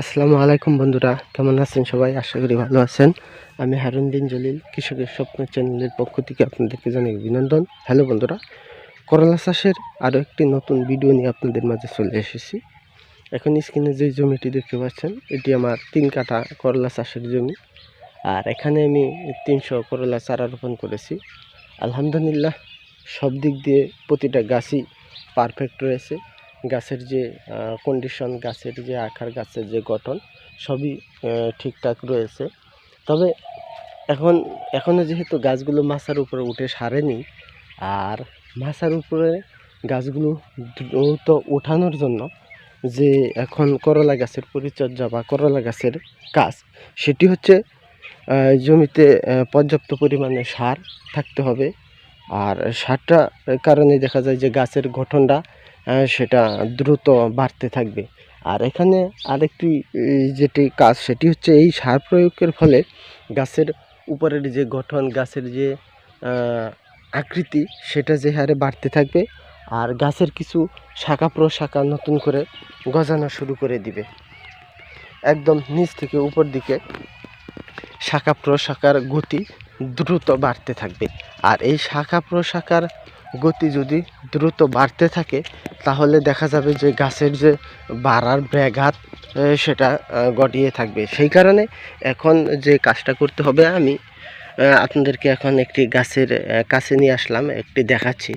আসসালামু আলাইকুম বন্ধুরা, কেমন আছেন সবাই? আশা করি ভালো আছেন। আমি হারুন বিন জলিল, কৃষকের স্বপ্ন চ্যানেলের পক্ষ থেকে আপনাদেরকে জানাই অভিনন্দন। হ্যালো বন্ধুরা, করলা চাষের আরও একটি নতুন ভিডিও নিয়ে আপনাদের মাঝে চলে এসেছি। এখন স্ক্রিনে যে জমিটি দেখতে পাচ্ছেন, এটি আমার তিন কাঠা করলা চাষের জমি। আর এখানে আমি তিনশো করলা চারা রোপণ করেছি। আলহামদুলিল্লাহ, সব দিক দিয়ে প্রতিটা গাছই পারফেক্ট রয়েছে। গাছের যে কন্ডিশন গাছের যে আকার, গাছের যে গঠন, সবই ঠিকঠাক রয়েছে। তবে এখন এখনও যেহেতু গাছগুলো মাছার উপরে উঠে সারেনি, আর মাছার উপরে গাছগুলো দ্রুত ওঠানোর জন্য যে এখন করলা গাছের পরিচর্যা বা করলা গাছের কাজ, সেটি হচ্ছে জমিতে পর্যাপ্ত পরিমাণে সার থাকতে হবে। আর সারটা কারণে দেখা যায় যে গাছের গঠনটা সেটা দ্রুত বাড়তে থাকবে। আর এখানে আরেকটি যেটি কাজ, সেটি হচ্ছে এই সার প্রয়োগের ফলে গাছের উপরের যে গঠন, গাছের যে আকৃতি, সেটা যে হারে বাড়তে থাকবে আর গাছের কিছু শাখা প্রশাখা নতুন করে গজানো শুরু করে দিবে। একদম নিচ থেকে উপর দিকে শাখা প্রশাখার গতি দ্রুত বাড়তে থাকবে। আর এই শাখা প্রশাখার গতি যদি দ্রুত বাড়তে থাকে, তাহলে দেখা যাবে যে গাছের যে বাড়ার ব্যাঘাত সেটা গটিয়ে থাকবে। সেই কারণে এখন যে কাজটা করতে হবে আমি আপনাদেরকে এখন একটি গাছের কাছে নিয়ে আসলাম, একটি দেখাচ্ছি।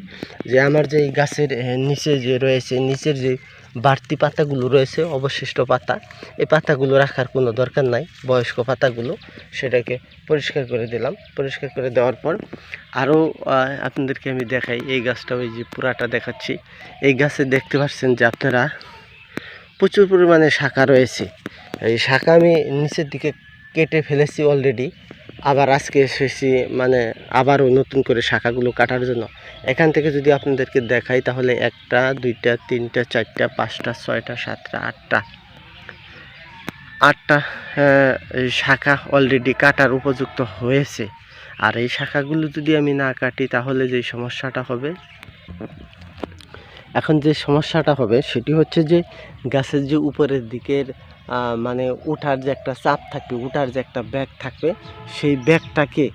যে আমার যে গাছের নিচে যে রয়েছে, নিচের যে বাড়তি পাতাগুলো রয়েছে, অবশিষ্ট পাতা, এই পাতাগুলো রাখার কোনো দরকার নাই, বয়স্ক পাতাগুলো সেটাকে পরিষ্কার করে দিলাম। পরিষ্কার করে দেওয়ার পর আরও আপনাদেরকে আমি দেখাই, এই গাছটা ওই যে পুরাটা দেখাচ্ছি। এই গাছে দেখতে পাচ্ছেন যে আপনারা প্রচুর পরিমাণে শাখা রয়েছে। এই শাখা আমি নিচের দিকে কেটে ফেলেছি অলরেডি। আবার আজকে এসেছি মানে আবারও নতুন করে শাখাগুলো কাটার জন্য। এখান থেকে যদি আপনাদেরকে দেখাই তাহলে একটা, দুইটা, তিনটা, চারটা, পাঁচটা, ছয়টা, সাতটা, আটটা। আটটা শাখা অলরেডি কাটার উপযুক্ত হয়েছে। আর এই শাখাগুলো যদি আমি না কাটি তাহলে যে সমস্যাটা হবে, এখন যে সমস্যাটা হবে সেটি হচ্ছে যে গাছের যে উপরের দিকের মানে উঠার যে একটা চাপ থাকবে, উঠার যে একটা ব্যাগ থাকবে, সেই ব্যাগটাকে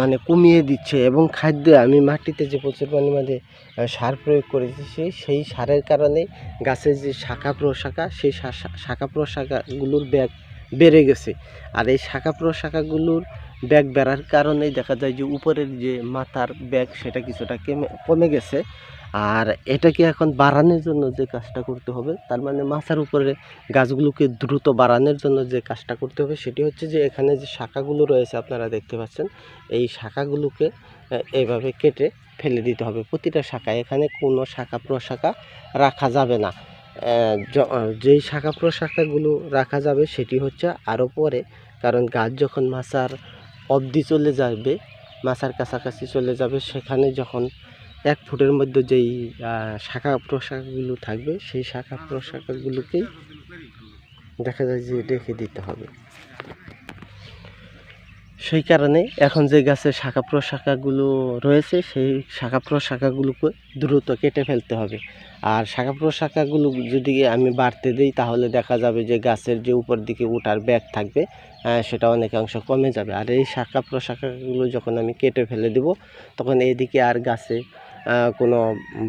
মানে কমিয়ে দিচ্ছে এবং খাদ্যে, আমি মাটিতে যে প্রচুর পরিমাণে সার প্রয়োগ করেছি, সেই সেই সারের কারণে গাছের যে শাখা প্রশাখা, সেই শাখা প্রশাখাগুলোর ব্যাগ বেড়ে গেছে। আর এই শাখা প্রশাখাগুলোর ব্যাগ বেড়ার কারণেই দেখা যায় যে উপরের যে মাথার ব্যাগ, সেটা কিছুটা কমে কমে গেছে। আর এটাকে এখন বাড়ানোর জন্য যে কাজটা করতে হবে? তার মানে মাথার উপরে গাছগুলোকে দ্রুত বাড়ানোর জন্য যে কাজটা করতে হবে সেটি হচ্ছে যে এখানে যে শাখাগুলো রয়েছে আপনারা দেখতে পাচ্ছেন এই শাখাগুলোকে আহ, এইভাবে কেটে ফেলে দিতে হবে। প্রতিটা শাখায় এখানে কোনো শাখা প্রশাখা রাখা যাবে না। যেই শাখা প্রশাখাগুলো রাখা যাবে সেটি হচ্ছে আরও পরে কারণ গাছ যখন মাছার অবধি চলে যাবে মাছার কাছাকাছি চলে যাবে সেখানে যখন এক ফুটের মধ্যে যেই শাখা প্রশাখাগুলো থাকবে, সেই শাখা প্রশাখাগুলোকেই দেখা যায় যে রেখে দিতে হবে। সেই কারণে এখন যে গাছের শাখা প্রশাখাগুলো রয়েছে, সেই শাখা প্রশাখাগুলোকে দ্রুত কেটে ফেলতে হবে। আর শাখা প্রশাখাগুলো যদি আমি বাড়তে দিই, তাহলে দেখা যাবে যে গাছের যে উপর দিকে ওঠার ব্যাগ থাকবে সেটা অনেকাংশ কমে যাবে। আর এই শাখা প্রশাখাগুলো যখন আমি কেটে ফেলে দেব, তখন এইদিকে আর গাছে কোনো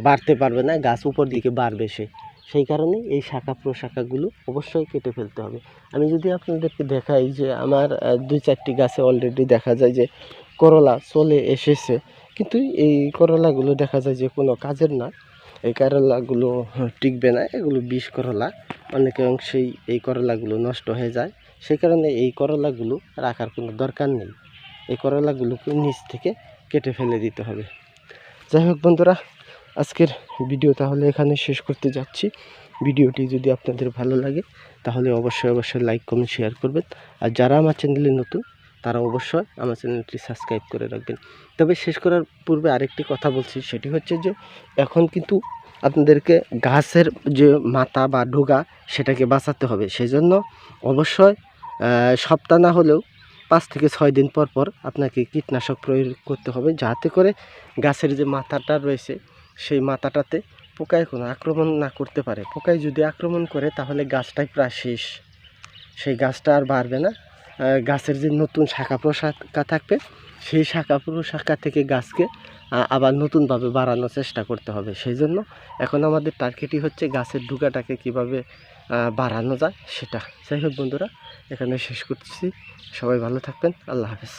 বাড়তে পারবে না, গাছ উপর দিকে বাড়বে সে। সেই কারণে এই শাখা প্রশাখাগুলো অবশ্যই কেটে ফেলতে হবে। আমি যদি আপনাদেরকে দেখাই যে আমার দুই চারটি গাছে অলরেডি দেখা যায় যে করলা চলে এসেছে। কিন্তু এই করলাগুলো দেখা যায় যে কোনো কাজের না। এই করলাগুলো টিকবে না। এগুলো বিষ করলা। অনেক অংশেই এই করলাগুলো নষ্ট হয়ে যায়। সেই কারণে এই করলাগুলো রাখার কোনো দরকার নেই। এই করলাগুলোকে নিচ থেকে কেটে ফেলে দিতে হবে। যাই হোক বন্ধুরা, আজকের ভিডিও তাহলে এখানে শেষ করতে যাচ্ছি। ভিডিওটি যদি আপনাদের ভালো লাগে, তাহলে অবশ্যই অবশ্যই লাইক কমেন্ট শেয়ার করবেন। আর যারা আমার চ্যানেলে নতুন, তারা অবশ্যই আমার চ্যানেলটি সাবস্ক্রাইব করে রাখবেন। তবে শেষ করার পূর্বে আরেকটি কথা বলছি, সেটি হচ্ছে যে, এখন কিন্তু আপনাদেরকে গাছের যে মাথা বা ডোগা, সেটাকে বাঁচাতে হবে। সেজন্য অবশ্যই সপ্তাহ না হলেও পাঁচ থেকে ছয় দিন পর পর আপনাকে কীটনাশক প্রয়োগ করতে হবে, যাতে করে গাছের যে মাথাটা রয়েছে, সেই মাথাটাতে পোকায় কোনো আক্রমণ না করতে পারে। পোকায় যদি আক্রমণ করে, তাহলে গাছটাই প্রায় শেষ। সেই গাছটা আর বাড়বে না। গাছের যে নতুন শাখা প্রশাখা থাকবে, সেই শাখা প্রশাখা থেকে গাছকে আবার নতুনভাবে বাড়ানোর চেষ্টা করতে হবে। সেই জন্য এখন আমাদের টার্গেটই হচ্ছে গাছের ডুগাটাকে কীভাবে বাড়ানো যায় সেটা। যাই হোক বন্ধুরা, এখানে শেষ করছি। সবাই ভালো থাকবেন। আল্লাহ হাফেজ।